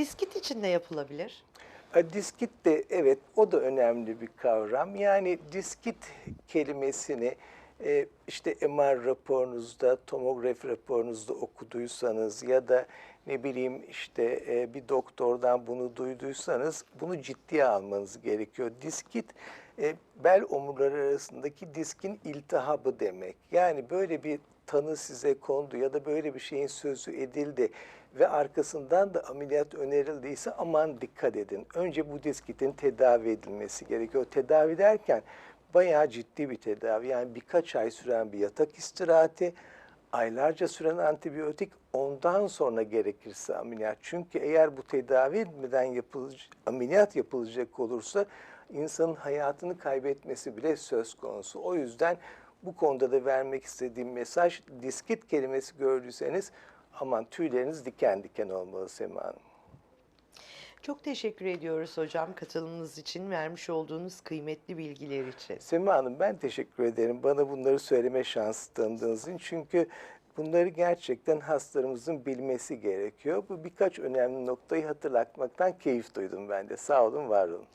Diskit için ne yapılabilir? E, Diskit de evet o da önemli bir kavram. Yani diskit kelimesini e, işte MR raporunuzda, tomografi raporunuzda okuduysanız ya da ne bileyim işte e, bir doktordan bunu duyduysanız bunu ciddiye almanız gerekiyor. Diskit e, bel omurları arasındaki diskin iltihabı demek. Yani böyle bir tanı size kondu ya da böyle bir şeyin sözü edildi ve arkasından da ameliyat önerildiyse aman dikkat edin. Önce bu diskitin tedavi edilmesi gerekiyor. Tedavi derken bayağı ciddi bir tedavi. Yani birkaç ay süren bir yatak istirahati, aylarca süren antibiyotik, ondan sonra gerekirse ameliyat. Çünkü eğer bu tedavi etmeden yapılacak, ameliyat yapılacak olursa insanın hayatını kaybetmesi bile söz konusu. O yüzden bu konuda da vermek istediğim mesaj diskit kelimesi gördüyseniz aman tüyleriniz diken diken olmalı Sema Hanım. Çok teşekkür ediyoruz hocam katılımınız için, vermiş olduğunuz kıymetli bilgiler için. Sema Hanım ben teşekkür ederim bana bunları söyleme şansı tanıdığınız için. Çünkü bunları gerçekten hastalarımızın bilmesi gerekiyor. Bu birkaç önemli noktayı hatırlatmaktan keyif duydum ben de. Sağ olun, var olun.